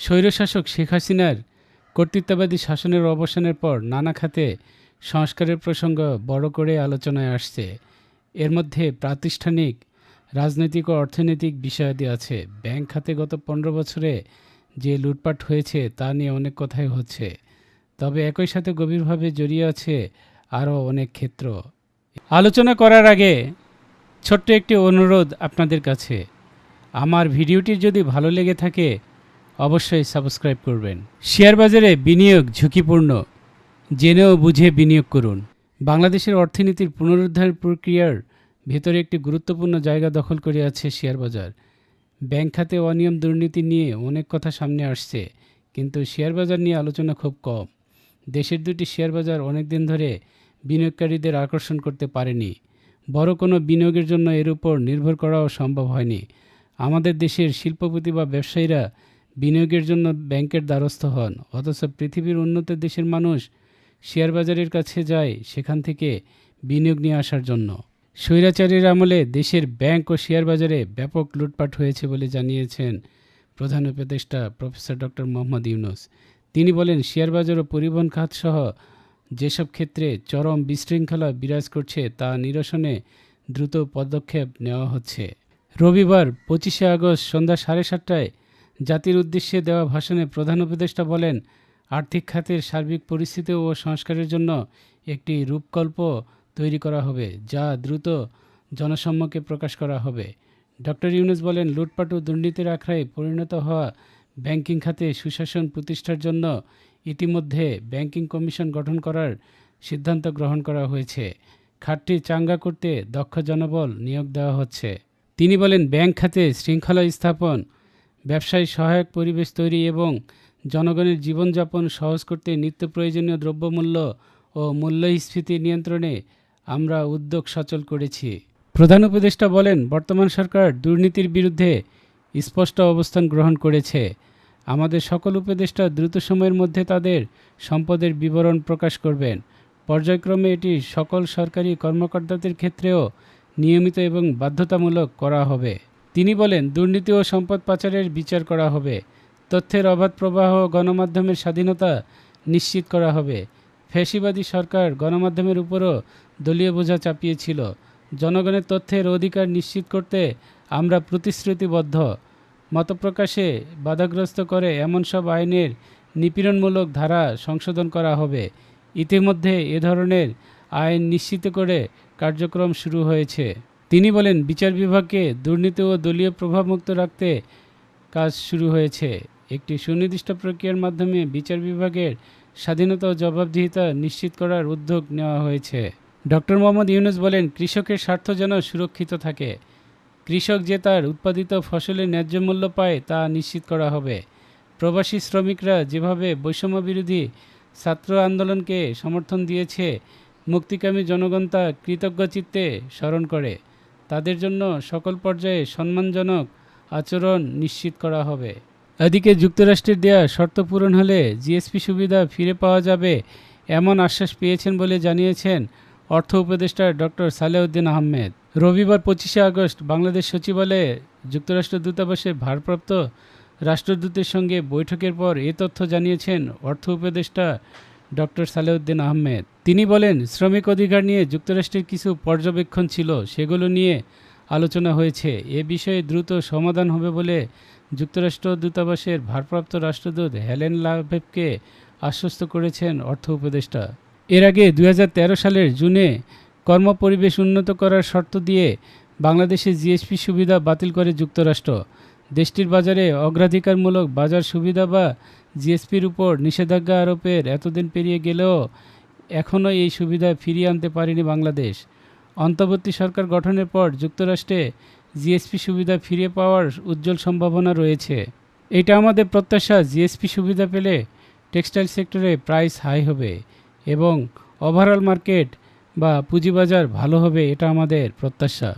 স্বৈরশাসক শেখ হাসিনার কর্তৃত্ববাদী শাসনের অবসানের পর নানা খাতে সংস্কারের প্রসঙ্গ বড় করে আলোচনায় আসছে। এর মধ্যে প্রাতিষ্ঠানিক রাজনৈতিক ও অর্থনৈতিক বিষয়াদি আছে। ব্যাংক খাতে গত পনেরো বছরে যে লুটপাট হয়েছে তা নিয়ে অনেক কথাই হচ্ছে। তবে একই সাথে গভীরভাবে জড়িয়ে আছে আরও অনেক ক্ষেত্র। আলোচনা করার আগে ছোট্ট একটি অনুরোধ আপনাদের কাছে। আমার ভিডিওটি যদি ভালো লেগে থাকে অবশ্যই সাবস্ক্রাইব করবেন। শেয়ার বাজারে বিনিয়োগ ঝুঁকিপূর্ণ, জেনেও বুঝে বিনিয়োগ করুন। বাংলাদেশের অর্থনীতির পুনরুদ্ধার প্রক্রিয়ার ভেতরে একটি গুরুত্বপূর্ণ জায়গা দখল করে আছে শেয়ার বাজার ব্যাংক খাতে অনিয়ম দুর্নীতি নিয়ে অনেক কথা সামনে আসছে, কিন্তু শেয়ার বাজার নিয়ে আলোচনা খুব কম। দেশের দুটি শেয়ার বাজার অনেক দিন ধরে বিনিয়োগকারীদের আকর্ষণ করতে পারেনি। বড় কোনো বিনিয়োগের জন্য এর উপর নির্ভর করাও সম্ভব হয়নি। আমাদের দেশের শিল্পপতি বা ব্যবসায়ীরা বিনিয়োগের জন্য ব্যাংকের দ্বারস্থ হন। অথচ পৃথিবীর উন্নত দেশের মানুষ শেয়ার বাজারের কাছে যায় সেখান থেকে বিনিয়োগ নিয়ে আসার জন্য। স্বৈরাচারীর আমলে দেশের ব্যাংক ও শেয়ার বাজারে ব্যাপক লুটপাট হয়েছে বলে জানিয়েছেন প্রধান উপদেষ্টা প্রফেসর ডক্টর মোহাম্মদ ইউনুস। তিনি বলেন শেয়ার বাজার ও পরিবহন খাত সহ যেসব ক্ষেত্রে চরম বিশৃঙ্খলা বিরাজ করছে, তা নিরসনে দ্রুত পদক্ষেপ নেওয়া হচ্ছে। রবিবার পঁচিশে আগস্ট সন্ধ্যা সাড়ে সাতটায় জাতির উদ্দেশ্যে দেওয়া ভাষণে প্রধান উপদেষ্টা বলেন, আর্থিক খাতের সার্বিক পরিস্থিতি ও সংস্কারের জন্য একটি রূপকল্প তৈরি করা হবে, যা দ্রুত জনসম্মুখে প্রকাশ করা হবে। ডক্টর ইউনুস বলেন, লুটপাট ও দুর্নীতির আখড়ায় পরিণত হওয়া ব্যাংকিং খাতে সুশাসন প্রতিষ্ঠার জন্য ইতিমধ্যে ব্যাংকিং কমিশন গঠন করার সিদ্ধান্ত গ্রহণ করা হয়েছে। খাতটি চাঙ্গা করতে দক্ষ জনবল নিয়োগ দেওয়া হচ্ছে। তিনি বলেন, ব্যাংক খাতে শৃঙ্খলা স্থাপন ব্যবসায় সহায়ক পরিবেশ তৈরি এবং জনগণের জীবনযাপন সহজ করতে নিত্য প্রয়োজনীয় দ্রব্যমূল্য ও মূল্যস্ফীতি নিয়ন্ত্রণে আমরা উদ্যোগ সচল করেছি। প্রধান উপদেষ্টা বলেন, বর্তমান সরকার দুর্নীতির বিরুদ্ধে স্পষ্ট অবস্থান গ্রহণ করেছে। আমাদের সকল উপদেষ্টা দ্রুত সময়ের মধ্যে তাদের সম্পদের বিবরণ প্রকাশ করবেন। পর্যায়ক্রমে এটি সকল সরকারি কর্মকর্তাদের ক্ষেত্রেও নিয়মিত এবং বাধ্যতামূলক করা হবে। তিনি বলেন, দুর্নীতি ও সম্পদ পাচারের বিচার করা হবে। তথ্যের অবাধ প্রবাহ গণমাধ্যমের স্বাধীনতা নিশ্চিত করা হবে। ফ্যাসিবাদী সরকার গণমাধ্যমের উপরও দলীয় বোঝা চাপিয়েছিল। জনগণের তথ্যের অধিকার নিশ্চিত করতে আমরা প্রতিশ্রুতিবদ্ধ। মতপ্রকাশে বাধাগ্রস্ত করে এমন সব আইনের নিপীড়নমূলক ধারা সংশোধন করা হবে। ইতিমধ্যে এ ধরনের আইন নিশ্চিত করে কার্যক্রম শুরু হয়েছে। তিনি বলেন, বিচার বিভাগকে দুর্নীতি ও দলীয় প্রভাবমুক্ত রাখতে কাজ শুরু হয়েছে। একটি সুনির্দিষ্ট প্রক্রিয়ার মাধ্যমে বিচার বিভাগের স্বাধীনতা ও জবাবদিহিতা নিশ্চিত করার উদ্যোগ নেওয়া হয়েছে। ডক্টর মোহাম্মদ ইউনুস বলেন, কৃষকের স্বার্থ যেন সুরক্ষিত থাকে। কৃষক যে তার উৎপাদিত ফসলের ন্যায্য মূল্য পায় তা নিশ্চিত করা হবে। প্রবাসী শ্রমিকরা যেভাবে বৈষম্য বিরোধী ছাত্র আন্দোলনকে সমর্থন দিয়েছে, মুক্তিকামী জনগণ তা কৃতজ্ঞ চিত্তে স্মরণ করে। তাদের জন্য সকল পর্যায়ে সম্মানজনক আচরণ নিশ্চিত করা হবে। এদিকে যুক্তরাষ্ট্রের দেয়া শর্ত পূরণ হলে জিএসপি সুবিধা ফিরে পাওয়া যাবে এমন আশ্বাস পেয়েছেন বলে জানিয়েছেন অর্থ উপদেষ্টা ডক্টর সালেউদ্দিন আহমেদ। রবিবার পঁচিশে আগস্ট বাংলাদেশ সচিবালয়ে যুক্তরাষ্ট্র দূতাবাসের ভারপ্রাপ্ত রাষ্ট্রদূতের সঙ্গে বৈঠকের পর এ তথ্য জানিয়েছেন অর্থ উপদেষ্টা ডক্টর সালেউদ্দিন আহমেদ। তিনি বলেন, শ্রমিক অধিকার নিয়ে যুক্তরাষ্ট্রের কিছু পর্যবেক্ষণ ছিল, সেগুলো নিয়ে আলোচনা হয়েছে। এ বিষয়ে দ্রুত সমাধান হবে বলে যুক্তরাষ্ট্র দূতাবাসের ভারপ্রাপ্ত রাষ্ট্রদূত হেলেন লাভেবকে আশ্বস্ত করেছেন অর্থ উপদেষ্টা। এর আগে দু হাজার তেরো সালের জুনে কর্মপরিবেশ উন্নত করার শর্ত দিয়ে বাংলাদেশে জিএসপি সুবিধা বাতিল করে যুক্তরাষ্ট্র। দেশটির বাজারে অগ্রাধিকারমূলক বাজার সুবিধা বা জিএসপির উপর নিষেধাজ্ঞা আরোপের এতদিন পেরিয়ে গেলেও এখনও এই সুবিধা ফিরিয়ে আনতে পারেনি বাংলাদেশ। অন্তর্বর্তী সরকার গঠনের পর যুক্তরাষ্ট্রে জিএসপি সুবিধা ফিরে পাওয়ার উজ্জ্বল সম্ভাবনা রয়েছে। এটা আমাদের প্রত্যাশা, জিএসপি সুবিধা পেলে টেক্সটাইল সেক্টরে প্রাইস হাই হবে এবং ওভারঅল মার্কেট বা পুঁজিবাজার ভালো হবে, এটা আমাদের প্রত্যাশা।